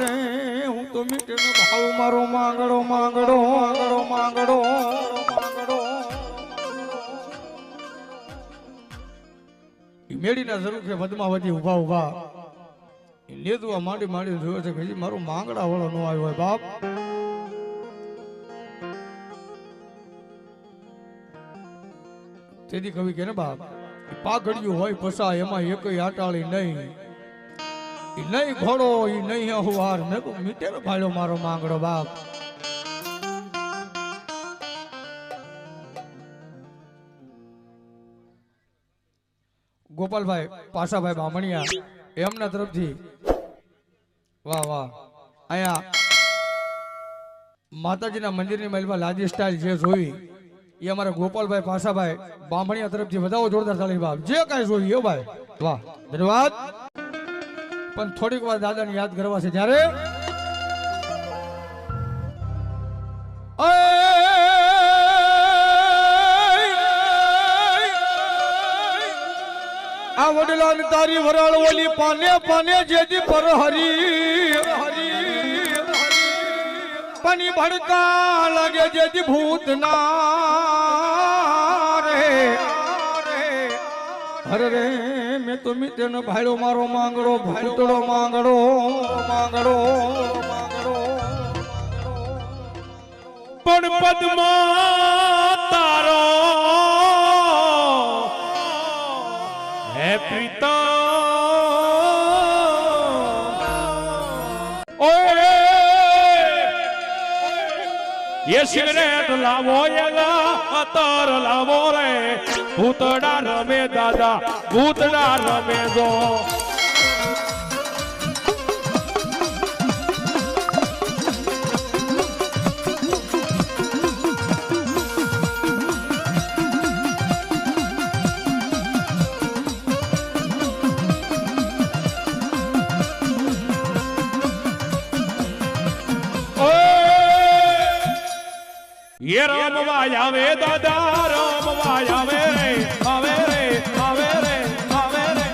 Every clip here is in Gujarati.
રે, હું તો મીઠેનો ભાવ મારો માંગડો માંગડો માંગડો માંગડો માંગડો. જરૂર છે પદ્માવતી ઊભા ઊભા લેતું માંડી માંડી જોયો છે કે મારો માંગડા વાળો નો આવ્યો હોય, બાપ. તેથી કવિ કે ને બાપ પાઘડિયું હોય પસા એમાં એકય આટાળી નહીં. નહીં ઘોડો ઈ નહીં અહવાર. મેં કહું મીટે ને ભાડ્યો મારો માંગડો બાપ. ગોપાલભાઈ, પાસાભાઈ બામણિયા એમના તરફથી. વાહ વાહ. અહીંયા માતાજીના મંદિરની મહેલમાં લાદી સ્ટાઇલ જે જોઈ, એ અમારા ગોપાલભાઈ, પાસાભાઈ બામણિયા તરફથી વધાવો જોરદાર થાય બાપ જે કાંઈ જોઈ એ ભાઈ. વાહ, ધન્યવાદ. પણ થોડીક વાર દાદાને યાદ કરવા છે. જ્યારે આ વડલાન તારી વરાળ ઓલી પાને પાને જેજી પર હરી પાણી ભડકા લાગે જેજી ભૂત ના રે. હર રે. મેં તેનો ભાડો મારો માંગડો ભૂતડો માંગડો માંગડો માંગડો. પણ પદ્મા તારો હે પ્રીતમ. ઓય એ સિગરેટ લાવો એલા અતર લાવો રે. ભૂતડા રમે દાદા ભૂતડા રમે જો. એ રમવા આવે, દાદા રમવા આવે રે આવે રે આવે રે આવે રે.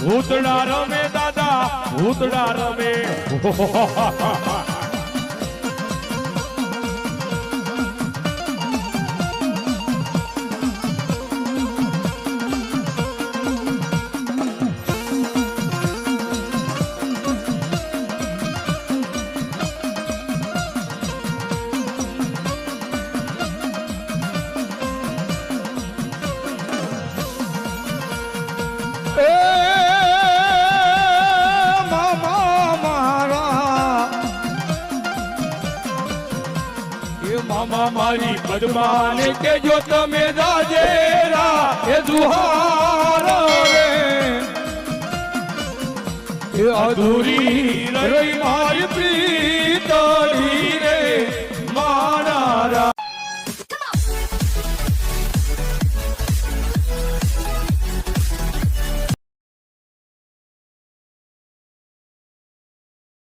ભૂતડા રમે, દાદા, ભૂતડા રમે. મારી પદ્માને કેજો તમે રાજેરા એ દુહાર એ અધૂરી રહી મારી પ્રીતળી રે